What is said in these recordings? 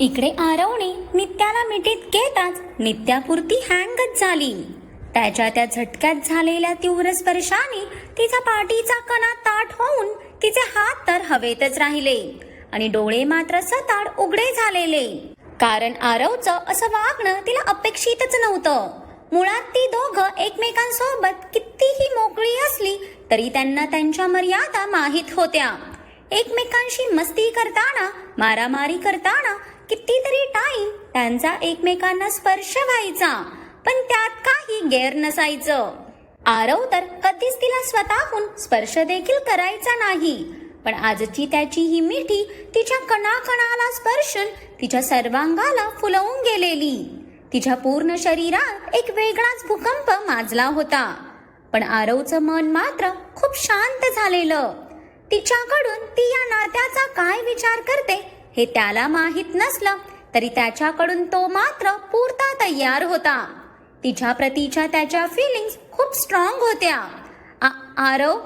इकडे आरवणी नित्याला मिठीत घेताच नित्यापुरती हँगच झाली. त्याच्या त्या झटक्यात झालेल्या तीव्र स्पर्शाने तिचा पाठीचा कणा ताट होऊन तिचे हात तर हवेतच राहिले आणि डोळे मात्र सताड उघडे झालेले. कारण आरवचं असं वागणं तिला अपेक्षितच नव्हतं. मुळात ती दोघं एकमेकांसोबत कितीही मोकळी असली तरी त्यांना त्यांच्या मर्यादा माहीत होत्या. एकमेकांशी मस्ती करताना मारामारी करताना कितीतरी टाइम त्यांचा एकमेकांना स्पर्श व्हायचा पण त्यात काही गैर नसायचं. आरव तर कधीच तिला स्वतःहून स्पर्श देखील करायचा नाही पण आजची त्याची ही मिठी तिच्या कणाकणाला स्पर्शून तिच्या सर्वांगाला फुलवून गेलेली. तिच्या पूर्ण शरीरात एक वेगळाच भूकंप माजला होता पण आरवचं मन मात्र खूप शांत झालेलं. तिच्याकडून ती या नात्याचा काय विचार करते हे त्याला माहीत नसलं तरी त्याच्याकडून तो मात्र पुरता तयार होता. तिच्या प्रतीच्या त्याच्या फिलिंग्स खूप स्ट्रॉंग होत्या. आ- आरव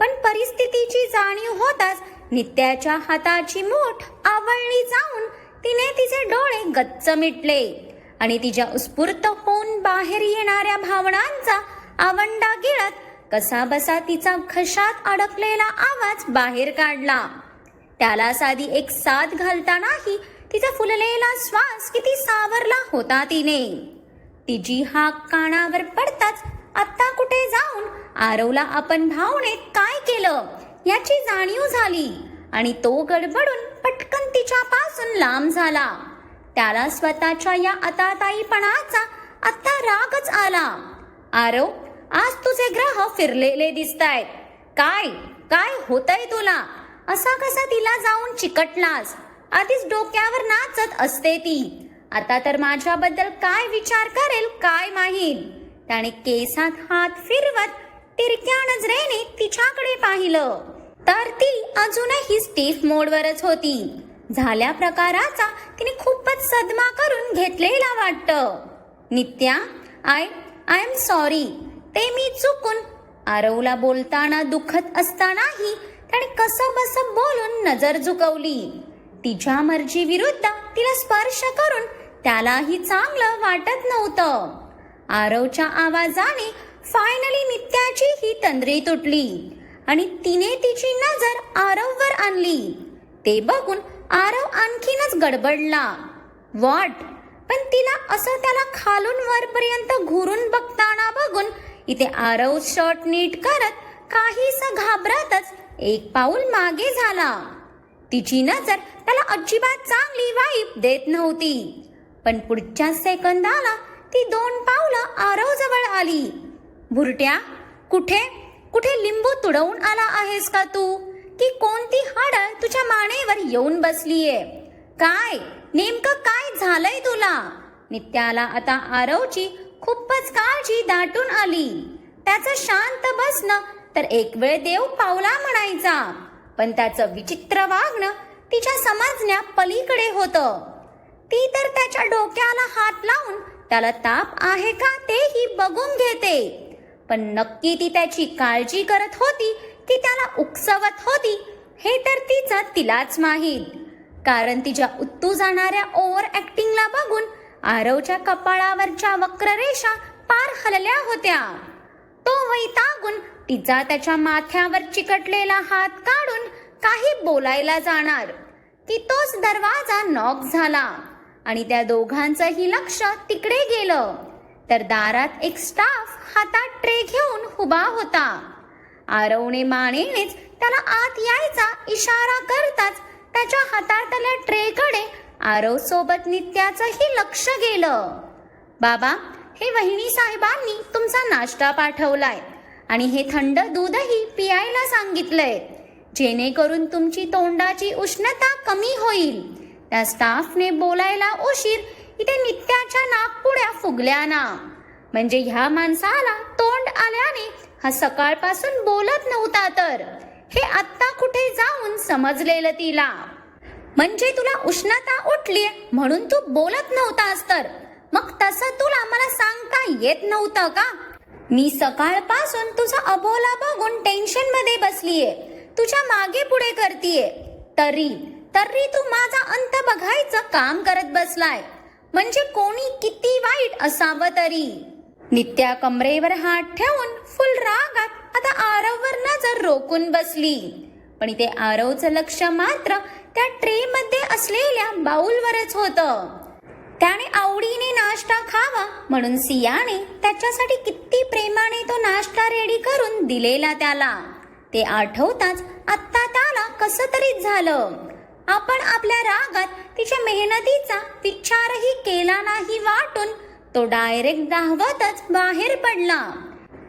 पण परिस्थितीची जाणीव होताच नित्याच्या हाताची मूठ आवळली जाऊन तिने तिचे डोळे गच्च मिटले आणि तिच्या उत्स्फूर्त होऊन बाहेर येणाऱ्या भावनांचा आवंडा गिळत कसा बसा तिचा घशात अडकलेला आवाज बाहेर काढला. त्याला साधी एक साथ घालतानाही तिचा फुललेला श्वास किती सावरला होता तिने. तिची हाक कानावर पडताच आत्ता कुठे जाऊन आरवला आपण भावनेत काय केलं याची जाणीव झाली आणि तो गडबडून पटकन तिच्यापासून लांब झाला. त्याला स्वतःच्या या आताताईपणाचा आत्ता रागच आला. आरव आज तुझे ग्रह फिरलेले दिसतायत. काय? काय होतंय तुला? असा कसा तिला जाऊन चिकटलास? आधीच डोक्यावर नाचत असते ती. आता तर माझ्याबद्दल काय विचार करेल काय माहीत? त्याने केसात हात फिरवत तिरक्या नजरेने तिच्याकडे पाहिलं. तर ती अजूनही स्टीफ मोडवरच होती. झाल्या प्रकाराचा तिने खूपच सदमा करून घेतलेला वाटतं. Nitya I I am sorry ते मी चुकून आरवला बोलताना दुखत असतानाही त्याने कसं बसं बोलून नजर झुकवली तिच्या मर्जी विरुद्ध तिला स्पर्श करून त्यालाही चांगलं वाटत नव्हतं. आरवच्या आवाजाने फायनली नित्याची ही तंद्री तुटली आणि तिने तिची नजर आरववर आणली. ते बघून आरव आणखीनच गडबडला. वॉट पण तिला असं त्याला खालून वरपर्यंत घुरून बघताना बघून इथे आरव शर्ट नीट करत काहीस घाबरतच एक पाऊल मागे झाला. तिची नजर त्याला अजिबात चांगली वाईफ देत नव्हती. पण पुढच्या सेकंदाला ती दोन पावलं आरव जवळ आली. भुरट्या कुठे? कुठे लिंबू तुडवून आला आहेस का तू? की कोणती हाडळ तुझ्या मानेवर येऊन बसलीये? काय? नेमकं काय झालंय तुला? नित्याला आता आरवची खूपच काळजी दाटून आली. त्याचं शांत बसणं तर एक वेळ देव पावला म्हणायचा. पण त्याचं विचित्र वागणं तिच्या समजण्या पलीकडे होतं. ती तर त्याच्या डोक्याला हात लावून त्याला ताप आहे का तेही बघून घेते. पण नक्की ती त्याची काळजी करत होती की त्याला उकसवत होती हे तर तिचं तिलाच माहीत. कारण तिच्या उत्तू जाणाऱ्या ओव्हर ऍक्टिंगला बघून आरवच्या कपाळावरच्या वक्ररेषा पार हलल्या होत्या. तो वैतागून तिचा त्याच्या माथ्यावर चिकटलेला हात काढून काही बोलायला जाणार. की तोच दरवाजा नॉक झाला आणि त्या दोघांचंही लक्ष तिकडे गेलं. तर दारात एक स्टाफ हातात ट्रे घेऊन उभा होता. आरवणे मानेनेच त्याला आत यायचा इशारा करताच त्याच्या हातातल्या ट्रेकडे आरव सोबत नित्याचंही लक्ष गेलं. बाबा हे वहिनी साहेबांनी तुमचा नाश्ता पाठवलाय. आणि हे थंड दूधही पियायला सांगितलंय. जेणेकरून तुमची तोंडाची उष्णता कमी होईल. त्या स्टाफने बोलायला उशीर इथे नित्याच्या नागपुड्या फुगल्या ना. म्हणजे ह्या माणसाला तोंड आल्याने हा सकाळपासून बोलत नव्हता तर. हे आत्ता कुठे जाऊन समजलेलं तिला. म्हणजे तुला उष्णता उठली म्हणून तू बोलत नव्हतास तर. मग तसं तुला मला सांगता येत नव्हतं का? मी सकाळपासून तुझा अबोला बघून टेन्शनमध्ये बसलीये. तुझ्या मागे पुढे करतीये. तरी तरी तू माझा अंत बघायचं काम करत बसलाय. म्हणजे कोणी किती वाईट असावं तरी. नित्या कमरेवर हात ठेवून फुल रागात आता आरववर नजर रोखून बसली. पण इथे आरवचं लक्ष मात्र त्या ट्रे मध्ये असलेल्या बाऊलवरच होतं. त्याने आवडीने नाश्ता खावा म्हणून सियाने त्याच्यासाठी किती प्रेमाने तो नाश्ता रेडी करून दिलेला त्याला. ते आठवताच आत्ता त्याला कसं तरीच झालं. आपण आपल्या रागात तिच्या मेहनतीचा विचारही केला नाही वाटून तो डायरेक्ट धावतच बाहेर पडला.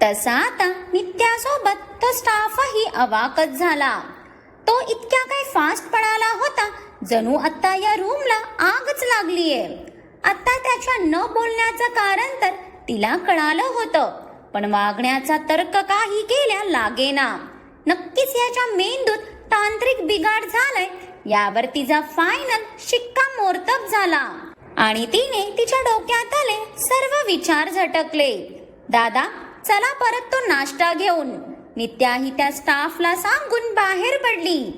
तसा आता नित्यासोबत तो स्टाफही अवाकच झाला. तो इतक्या काय फास्ट पळाला होता? जणू आत्ता या रूमला आगच लागलीये. आता त्याच्या न बोलण्याचं कारण तर तिला कळालं होतं. पण वागण्याचा तर्क काही केल्या लागेना. नक्कीच याच्या मेंदूत तांत्रिक बिघाड झालाय यावर तिचा फायनल शिक्का मोर्तब झाला. आणि तिने तिच्या डोक्यात आले सर्व विचार झटकले. दादा चला परत तो नाश्ता घेऊन. नित्या ही त्या स्टाफला सांगून बाहेर पडली.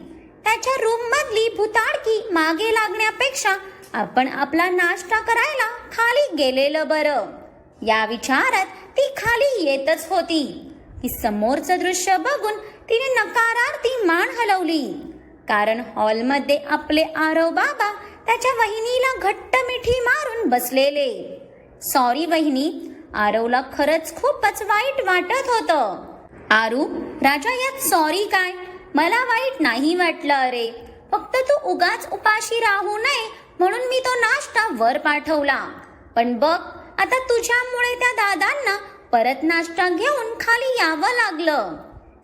त्याच्या रूम मधली भुताडकी मागे लागण्यापेक्षा आपण आपला नाश्ता करायला खाली गेलेलं बरं. या विचारात ती खाली येतच होती. ती समोरचं दृश्य बघून तिने नकारार्थी मान हलवली. कारण हॉलमध्ये आपले आरव बाबा त्याच्या वहिनीला घट्ट मिठी मारून बसलेले. सॉरी वहिनी. आरवला खरंच खूपच वाईट वाटत होतं. आरू राजा यात सॉरी काय? मला वाईट नाही वाटलं अरे. फक्त तू उगाच उपाशी राहू नये म्हणून मी तो नाश्ता वर पाठवला. पण बघ आता तुझ्यामुळे त्या दादांना परत नाश्ता घेऊन खाली यावं लागलं.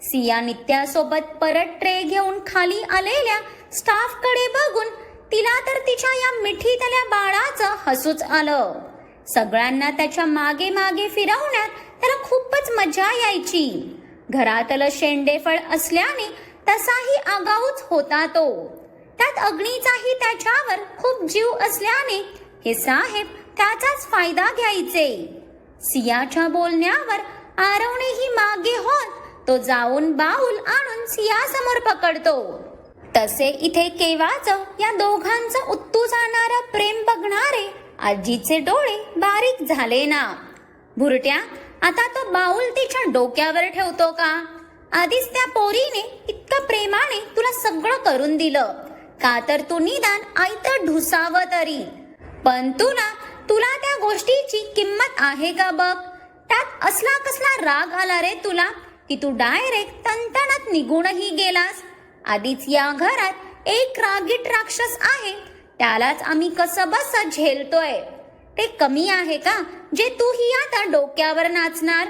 सिया नित्यासोबत परत ट्रे घेऊन खाली आलेल्या स्टाफकडे बघून तिला तर तिच्या या मिठीतल्या बाळाचं हसूच आलं. सगळ्यांना त्याच्यामागे मागे फिरवण्यात त्याला खूपच मजा यायची. घरातलं शेंडेफळ असल्याने तसाही आगाऊच होता तो. त्यात अग्नीचाही त्याच्यावर खूप जीव असल्याने हे साहेब त्याचाच फायदा घ्यायचे. सियाच्या बोलण्यावर आरवणेही मागे होत तो जाऊन बाऊल आणून सिया समोर पकडतो. तसे इथे केव्हाच या दोघांचं उत्तू जाणारं प्रेम बघणारे आजीचे डोळे बारीक झाले ना. भुरट्या आता तो बाऊल तिच्या डोक्यावर ठेवतो का? आधीच त्या पोरीने इतकं प्रेमाने तुला सगळं करून दिलं. का तर तू निदान आयत ढुसाव तरी. पण तुला तुला त्या गोष्टीची किंमत आहे का बघ? त्यात असला कसला राग आला रे तुला की तू डायरेक्ट तणतणात निघूनही गेलास. आधीच या घरात एक रागीट राक्षस आहे त्यालाच आम्ही कसं बस झेलतोय? ते कमी आहे का जे तूही आता डोक्यावर नाचणार?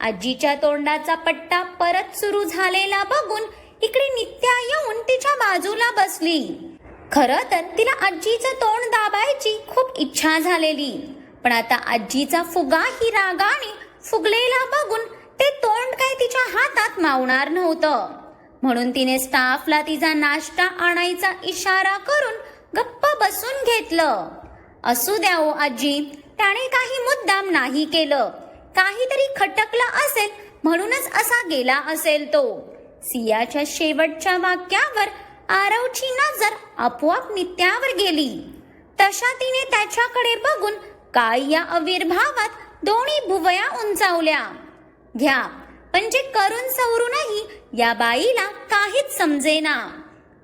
आजीच्या तोंडाचा पट्टा परत सुरू झालेला बघून इकडे नित्या येऊन तिच्या बाजूला बसली. खर तर तिला आजीचं तोंड दाबायची खूप इच्छा झालेली. पण आता आजीचा फुगा ही रागाने फुगलेला बघून ते तोंड काय तिच्या हातात मावणार नव्हतं. म्हणून तिने स्टाफला तिचा नाश्ता आणायचा इशारा करून गप्प बसून घेतलं. असू द्या ओ आजी त्याने काही मुद्दाम नाही केलं. काहीतरी खटकलं असेल म्हणूनच असा गेला असेल तो. सियाच्या शेवटच्या वाक्यावर आरवची नजर आपोआप नित्यावर गेली. तशा तिने त्याच्याकडे बघून काय या अविर्भावात दोन्ही भुवया उंचावल्या. घ्या म्हणजे पण जे करून सवरूनही या बाईला काहीच समजेना.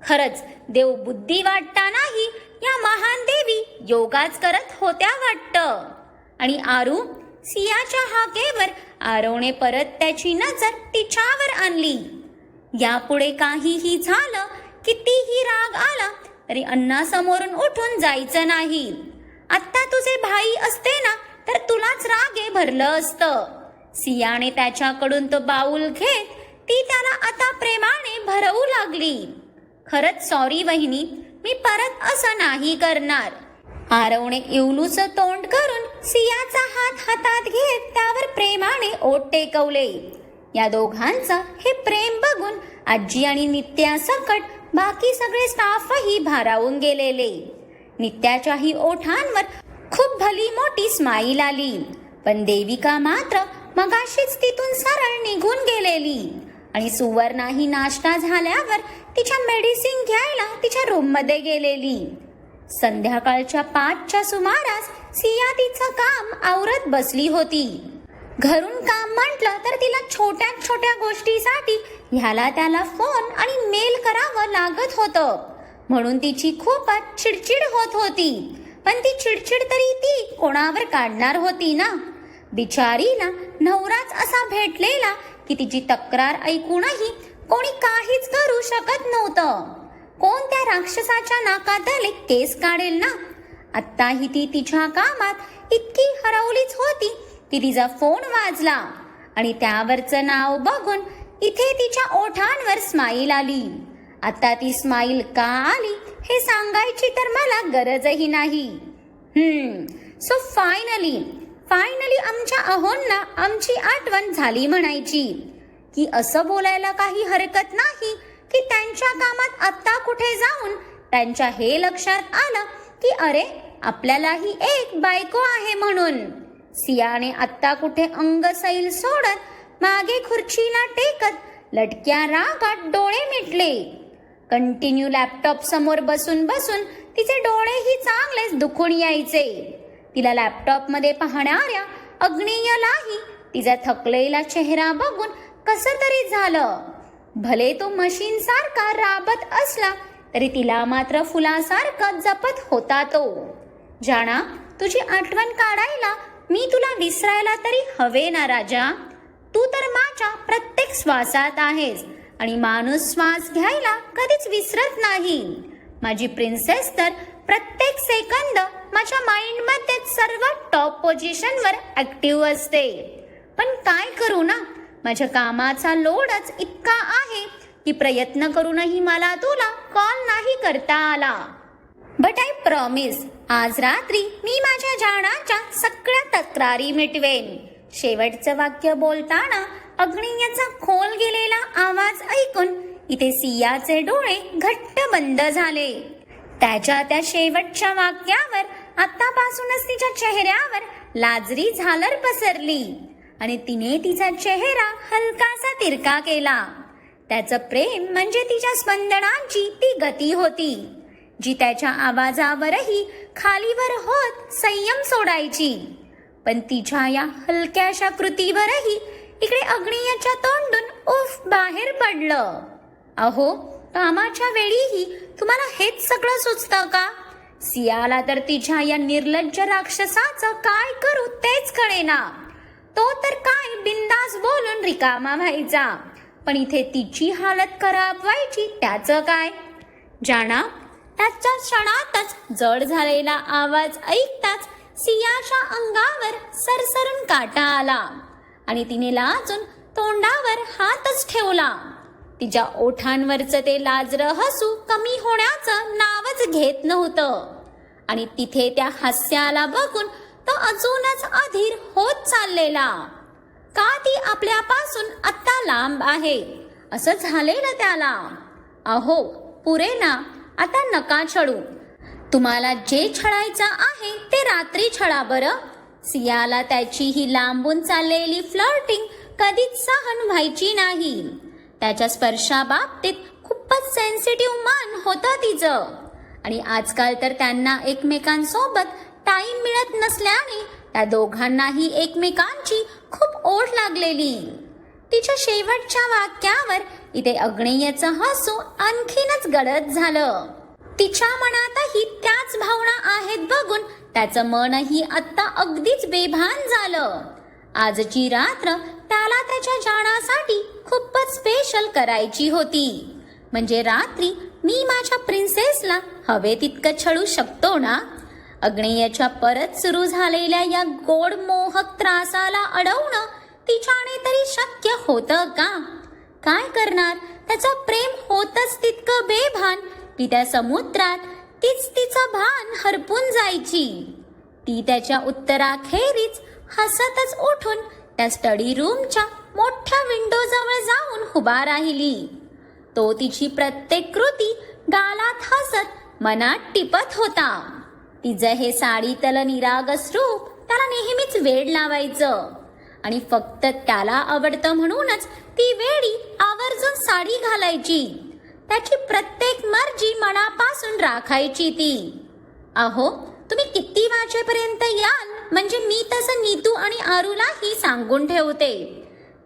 खरंच देव बुद्धी वाटतानाही या महान देवी योगाच करत होत्या वाटत. आणि आरू सियाच्या हाकेवर आरवणे परत त्याची नजर तिच्यावर आणली. यापुढे काहीही झालं कितीही राग आला तरी अन्नासमोरून उठून जायचं नाही. आत्ता तुझे भाई असते ना तर तुलाच रागे भरलं असतं. सियाने त्याच्याकडून तो बाऊल घेत ती त्याला आता प्रेमाने भरवू लागली. खरंच सॉरी वहिनी मी परत असं नाही करणार. आरवणे इवलूच तोंड करून सियाचा हात हातात घेत त्यावर प्रेमाने ओट टेकवले. या दोघांचं हे प्रेम बघून आजी आणि नित्या सकट बाकी सगळे स्टाफही भारावून गेलेले. नित्याच्याही ओठांवर खूप भली मोठी स्माईल आली. पण देविका मात्र मगाशीच तिथून सरळ निघून गेलेली. आणि सुवर्णाही नाश्ता झाल्यावर तिच्या मेडिसिन घ्यायला तिच्या रूममध्ये गेलेली. संध्याकाळच्या पाचच्या सुमारास सिया तिचं काम आवरत बसली होती. घरून काम म्हटलं तर तिला छोट्या छोट्या गोष्टीसाठी ह्याला त्याला फोन आणि मेल करावं लागत होतं. म्हणून तिची खूपच चिडचिड होत होती. पण ती चिडचिड तरी ती कोणावर काढणार होती ना? बिचारीला नवराच असा भेटलेला की तिची तक्रार ऐकूनही कोणी काहीच करू शकत नव्हतं. कोण त्या राक्षसाच्या नाकात आले केस काढेल ना? आत्ताही ती तिच्या कामात इतकी हरवलीच होती की तिचा फोन वाजला आणि त्यावरचं नाव बघून इथे तिच्या ओठांवर स्माईल आली. आता ती स्माईल का आली हे सांगायची तर मला गरजही नाही. हम्म सो फायनली फायनली आमच्या अहोंना आमची आठवण झाली म्हणायची. की असं बोलायला काही हरकत नाही की त्यांच्या कामात आत्ता कुठे जाऊन त्यांच्या हे लक्षात आलं की अरे आपल्यालाही एक बायको आहे म्हणून. सियाने आत्ता कुठे अंग सैल सोडत मागे खुर्चीला टेकत लटक्या रागात डोळे मिटले. कंटिन्यू लॅपटॉप समोर बसून बसून तिचे डोळेही चांगलेच दुखून यायचे. तिला लॅपटॉपमध्ये पाहणाऱ्या अग्नेयलाही तिचा थकलेला चेहरा बघून कसं तरी झालं. भले तो मशीन सारखा राबत असला तरी तिला मात्र फुलासारखा जपत होता तो. जाणा तुझी आठवण काढायला मी तुला विसरायला तरी हवे ना राजा. तू तर माझ्या प्रत्येक श्वासात आहेस आणि माणूस श्वास घ्यायला कधीच विसरत नाही. माझी प्रिन्सेस तर प्रत्येक सेकंद माझ्या माइंडमध्ये सर्व टॉप पोझिशनवर ॲक्टिव्ह असते. पण काय करू ना? माझ्या कामाचा लोडच इतका आहे की प्रयत्न करूनही मला तुला कॉल नाही करता आला. बट आय प्रॉमिस आज रात्री मी माझ्या जाणाच्या सगळ्या तक्रारी मिटवेन. शेवटचं वाक्य बोलताना अग्नियाचा खोल गेलेला आवाज ऐकून इथे सियाचे डोळे घट्ट बंद झाले. त्याच्या त्या शेवटच्या वाक्यावर आतापासूनच तिच्या चेहऱ्यावर लाजरी झालर पसरली आणि तिने तिचा चेहरा हलकासा तिरका केला. त्याचं प्रेम म्हणजे तिच्या स्पंदनांची ती गती होती. जी त्याच्या आवाजावरही खालीवर होत संयम सोडायची. पण तिच्या या हलक्याशा कृतीवरही इकडे अग्नियाच्या तोंडून उफ बाहेर पडलं. अहो कामाच्या वेळीही तुम्हाला हेच सगळं सुचतं का? सियाला तर तिच्या या निर्लज्ज राक्षसाचं काय करू तेच कळेना. तो तर काय बिंदास बोलून रिकामा व्हायचा. पण इथे तिची हालत खराब व्हायची त्याचं काय? जाणा त्याच्या क्षणातच जड झालेला आवाज ऐकताच सियाच्या अंगावर सरसरून काटा आला. आणि तिने लाजून तोंडावर हातच ठेवला. तिच्या ओठांवरचं ते लाजर हसू कमी होण्याचं नावच घेत नव्हतं. आणि तिथे त्या हास्याला बघून तो अजूनच अधीर होत चाललेला. का ती आपल्यापासून आत्ता लांब आहे? असं झालेलं त्याला. अहो पुरे ना आता नका छळू. तुम्हाला जे छळायचं आहे ते रात्री छळा बरं. सियाला त्याची ही लांबून चाललेली फ्लर्टिंग कधीच सहन व्हायची नाही. त्याच्या स्पर्शाबाबतीत खूपच सेन्सिटिव्ह मन होतं तिचं. आणि आजकाल तर त्यांना एकमेकांसोबत टाइम मिळत नसल्याने त्या दोघांनाही एकमेकांची खूप ओढ लागलेली. तिच्या शेवटच्या वाक्यावर इथे अग्नेयचं हसू आणखीनच गडद झालं. तिच्या मनातही त्याच भावना आहेत बघून त्याचं मनही आत्ता अगदीच बेभान झालं. आजची रात्र त्याला त्याच्या जाण्यासाठी खूपच स्पेशल करायची होती. म्हणजे रात्री मी माझ्या प्रिन्सेसला हवे तितकं छळू शकतो ना? अग्नेयाच्या परत सुरू झालेल्या या गोड मोहक त्रासाला अडवणं तिच्याने तरी शक्य होतं का? काय करणार? त्याचं प्रेम होतच तितकं बेभान. की त्या समुद्रात तीच तिचं भान हरपून जायची. ती त्याच्या उत्तराखेरीच हसतच उठून त्या स्टडी रूमच्या मोठ्या विंडो जवळ जाऊन उभा राहिली. तो तिची प्रत्येक कृती गालात हसत मनात टिपत होता. तिचं हे साडीतल निरागस रूप त्याला नेहमीच वेड लावायचं. आणि फक्त त्याला आवडतं म्हणूनच ती वेळी आवर्जून साडी घालायची. त्याची प्रत्येक मर्जी मनापासून राखायची ती. अहो तुम्ही किती वाजेपर्यंत याल? म्हणजे मी तसं नीतू आणि आरूलाही सांगून ठेवते.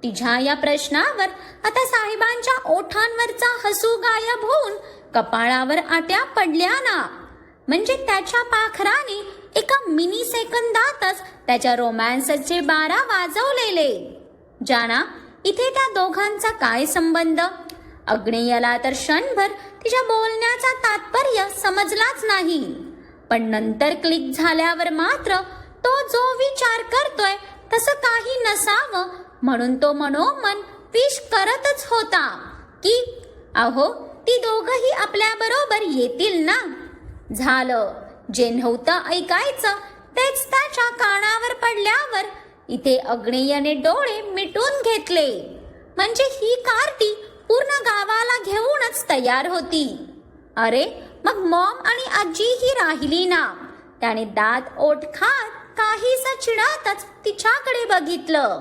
तिच्या या प्रश्नावर आता साहेबांच्या ओठांवरचा हसू गायब होऊन कपाळावर आट्या पडल्या ना. म्हणजे त्याच्या पाखराने एका मिनी सेकंदातच त्याच्या रोमॅन्सचे बारा वाजवलेले. जाना इथे त्या दोघांचा काय संबंध? अग्नेयाला तर क्षणभर तिच्या बोलण्याचा तात्पर्य समजलाच नाही. पण नंतर क्लिक झाल्यावर मात्र तो जो विचार करतोय तसं काही नसावं म्हणून तो मनोमन विश करतच होता की अहो ती दोघही आपल्या बरोबर येतील ना? झालं. जे नव्हतं ऐकायचं तेच त्याच्या कानावर पडल्यावर इथे अग्नेयाने डोळे मिटून घेतले. म्हणजे ही कार्टी पूर्ण गावाला घेऊनच तयार होती. अरे मग मॉम आणि आजीही राहिली ना? त्याने दात ओठ खात काहीसा चिडातच तिच्याकडे बघितलं.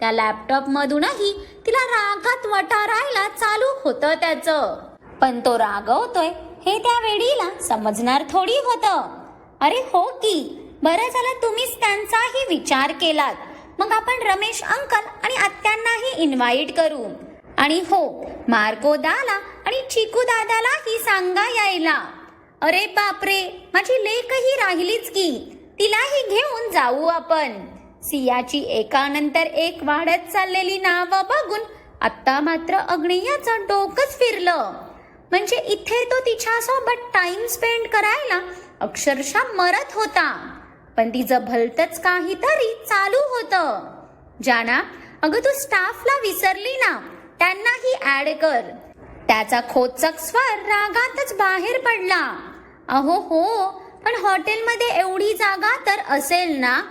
त्या लॅपटॉप मधूनही तिला रागात वटारायला चालू होतं त्याचं. पण तो रागवतोय हे त्या वेळीला समजणार थोडी होतं. अरे हो की बरं झालं तुम्हीच त्यांचाही विचार केलात. मग आपण रमेश अंकल आणि आत्यांनाही इन्व्हाइट करू. आणि हो मार्को दाला आणि चिकू दादालाही सांगा यायला. अरे बापरे माझी लेखही राहिलीच की. तिलाही घेऊन जाऊ आपण. सियाची एकानंतर एक वाढत चाललेली नावं बघून आत्ता मात्र अग्नियाचं डोकंच फिरलं. म्हणजे इथे तो तिच्यासोबत टाइम स्पेंड करायला अक्षरशः मरत होता. पण तिचं भलतच काहीतरी चालू होतं. जाना अगं तू स्टाफला विसरली ना त्यांनाही ऍड कर. त्याचा खोचक स्वर रागातच बाहेर पडला. अहो हो पण हॉटेलमध्ये एवढी जागा तर असेल ना?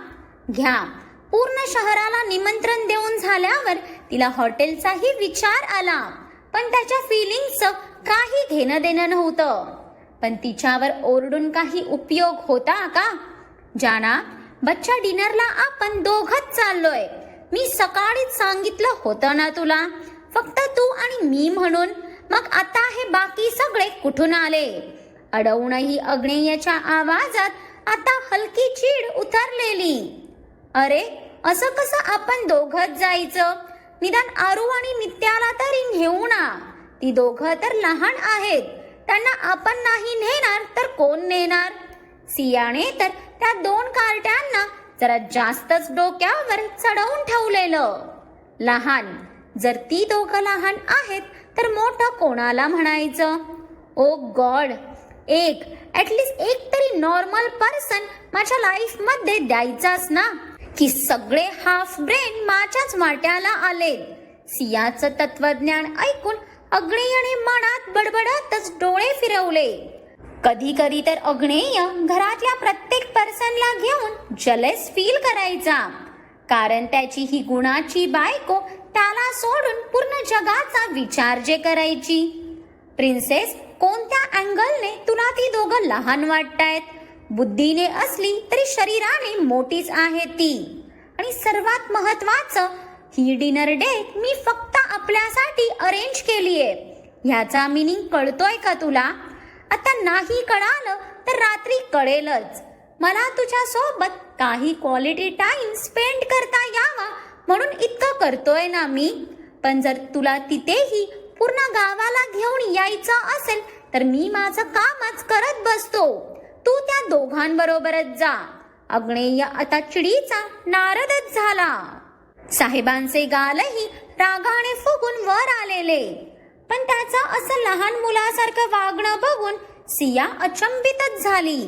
घ्या. पूर्ण शहराला निमंत्रण देऊन झाल्यावर तिला हॉटेलचाही विचार आला. पण त्याच्या फिलिंगचं काही घेणं देणं नव्हतं. पण तिच्यावर ओरडून काही उपयोग होता का? जाना बच्चा डिनरला आपण दोघच चाललोय. मी सकाळीच सांगितलं होतं ना तुला? फक्त तू आणि मी म्हणून. मग आता हे बाकी सगळे कुठून आले? अडवूनही अग्नेयाच्या आवाजात आता हलकी चीड उतरलेली. अरे असं कसं आपण दोघच जायचं? निदान आरू आणि नित्याला तरी घेऊ ना. ती दोघं तर लहान आहेत. त्यांना आपण नाही नेणार तर कोण नेणार? सियाने तर त्या दोन कार्ट्यांना जरा जास्तच डोक्यावर चढवून ठेवलेलं. लहान जर ती दोघं लहान आहेत तर मोठं कोणाला म्हणायचं? ओ गॉड! एक ॲटलीस्ट एक तरी नॉर्मल पर्सन माझ्या लाईफमध्ये द्यायचाच ना? की सगळे हाफ ब्रेन माझ्याच वाट्याला आले. सियाचं तत्वज्ञान ऐकून अग्नेयने मनात बडबडतच डोळे फिरवले. कधी कधी तर अग्नेय घरातल्या प्रत्येक पर्सनला घेऊन जलस फील करायचा. कारण त्याची ही गुणाची बायको त्याला सोडून पूर्ण जगाचा विचार जे करायची. प्रिन्सेस कोणत्या अँगलने तुला ती दोघं लहान वाटतायत? बुद्धीने असली तरी शरीराने मोठीच आहे ती. आणि सर्वात महत्वाचं ही डिनर डेट मी फक्त आपल्यासाठी अरेंज केलीये. ह्याचा मिनिंग कळतोय का तुला? आता नाही कळालं तर रात्री कळेलच. मला तुझ्या सोबत काही क्वालिटी टाइम स्पेंड करता यावा म्हणून इतकं करतोय ना मी. पण जर तुला तिथेही पूर्ण गावाला घेऊन यायचं असेल तर मी माझं कामच करत बसतो. तू त्या दोघांबरोबरच जा. अग्नेय आता चिडीचा नारदच झाला. साहेबांचे गालही रागाने फुगून वर आलेले. पण त्याचं असं लहान मुलासारखं वागणं बघून सिया अचंबितच झाली.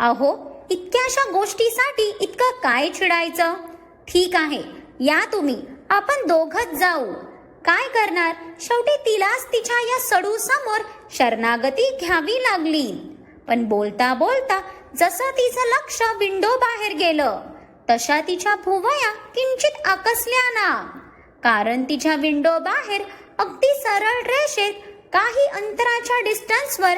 अहो इतक्याशा गोष्टीसाठी इतकं काय चिडायचं? ठीक आहे या तुम्ही आपण दोघच जाऊ. काय करणार? शेवटी तिलाच तिच्या या सडू समोर शरणागती घ्यावी लागली. पण बोलता बोलता जसं तिचं लक्ष विंडो बाहेर गेलं तशा तिच्या भुवया किंचित आकसल्या ना. कारण तिच्या विंडो बाहेर अगदी सरळ रेषेत काही अंतराच्या डिस्टन्सवर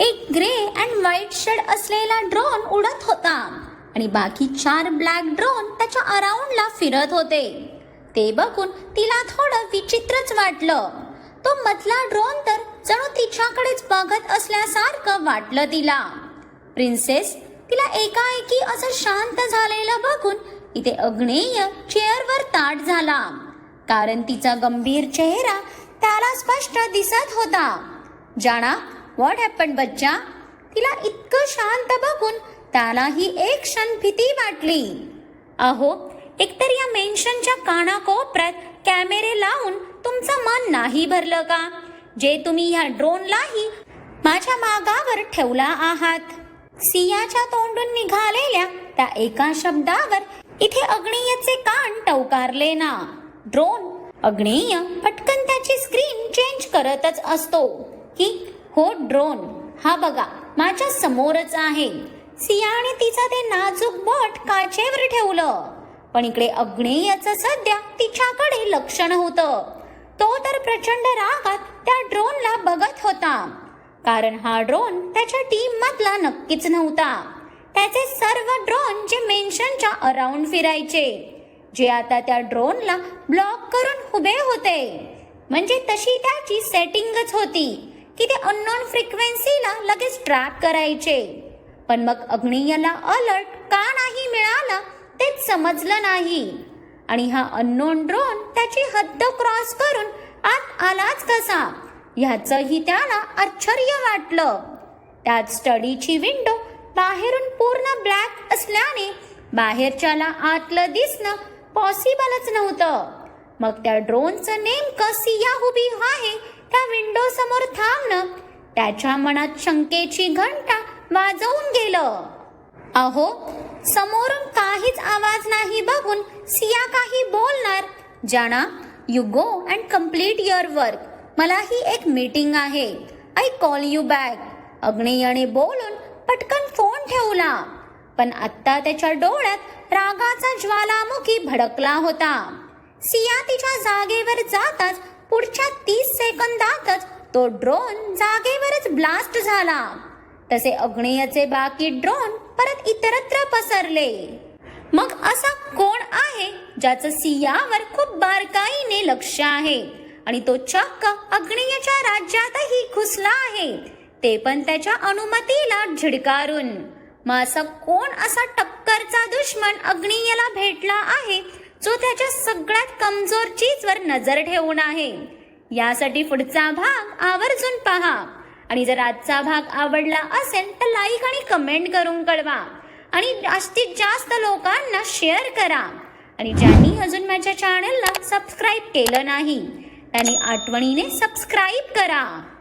एक ग्रे अँड व्हाईट शेड असलेला ड्रोन उडत होता आणि बाकी चार ब्लॅक ड्रोन त्याच्या अराउंडला फिरत होते. ते बघून तिला थोडं विचित्रच वाटलं. तो मधला ड्रोन तर जणू तिच्याकडेच बघत असल्यासारखं वाटलं तिला. प्रिन्सेस तिला एकाएकी असं शांत झालेलं बघून इथे अग्नेय चेअरवर ताट झाला. कारण तिचा गंभीर चेहरा त्याला स्पष्ट दिसत होता. जाणा व्हॉट हॅपन बच्चा? तिला इतकं शांत बघून त्यालाही एक क्षण भीती वाटली. अहो एकतर या मेन्शनच्या कानाकोपऱ्यात कॅमेरे लावून तुमचं मन नाही भरलं का? जे तुम्ही ह्या ड्रोनलाही माझ्या मागावर ठेवला आहात. सियाच्या तोंडून निघालेल्या त्या एका शब्दावर इथे अग्नियचे कान टवकारले ना. ड्रोन अग्नेय पटकन त्याची स्क्रीन चेंज करतच असतो. की हो ड्रोन. हा बघा माझ्या समोरच आहे. सियाने तिचा ते नाजूक बोट काचेवर ठेवलं. पण इकडे अग्नेयचं सध्या तिच्याकडे लक्ष नव्हतं. तो तर प्रचंड रागात त्या ड्रोनला बघत होता. कारण हा ड्रोन त्याच्या टीम मधला नक्कीच नव्हता. त्याचे सर्व ड्रोन जे मेन्शनच्या अराउंड फिरायचे. जे आता त्या ड्रोनला ब्लॉक करून उभे होते. म्हणजे तशी त्याची सेटिंगच होती की ते अननोन फ्रिक्वेन्सीला लगेच ट्रॅक करायचे. पण मग अग्नियाला अलर्ट का नाही मिळाला तेच समजलं नाही. आणि हा अननोन ड्रोन त्याची हद्द क्रॉस करून आत आलाच कसा? ह्याचंही त्याला आश्चर्य वाटलं. त्यात स्टडीची विंडो बाहेरून पूर्ण ब्लॅक असल्याने बाहेरच्याला आतलं दिसणं पॉसिबलच नव्हतं. मग त्या ड्रोनचं नेमकं सिया उभी आहे त्या विंडो समोर थांबणं त्याच्या मनात शंकेची घंटा वाजवून गेलं. अहो समोरून काहीच आवाज नाही बघून सिया काही बोलणार. जाणा you go and complete your work मला ही एक मीटिंग आहे. आय कॉल यू बॅक अग्नेयाने बोलून पटकन फोन ठेवला. पण आत्ता त्याच्या डोळ्यात रागाचा ज्वालामुखी भडकला होता. सिया तिच्या जागेवर जाताच पुढच्या तीस सेकंदातच तो ड्रोन जागेवरच ब्लास्ट झाला. तसे अग्नेयचे बाकी ड्रोन परत इतरत्र पसरले. मग असा कोण आहे ज्याचं सियावर खूप बारकाईने लक्ष आहे आणि तो चक्क अग्नेयच्या राज्यातही घुसला आहे? ते पण त्याच्या अनुमतीला झिडकारून. मग असा कोण असा टक्करचा दुश्मन अग्नियला भेटला आहे जो त्याच्या सगळ्यात कमजोर चीजवर नजर ठेवून आहे? यासाठी पुढचा भाग आवर्जून पहा. आणि जर आजचा भाग आवडला असेल तर लाईक आणि कमेंट करून कळवा. आणि जास्तीत जास्त लोकांना शेअर करा. आणि ज्यांनी अजून माझ्या चॅनलला सबस्क्राईब केलं नाही त्यांनी आठवणीने सबस्क्राईब करा.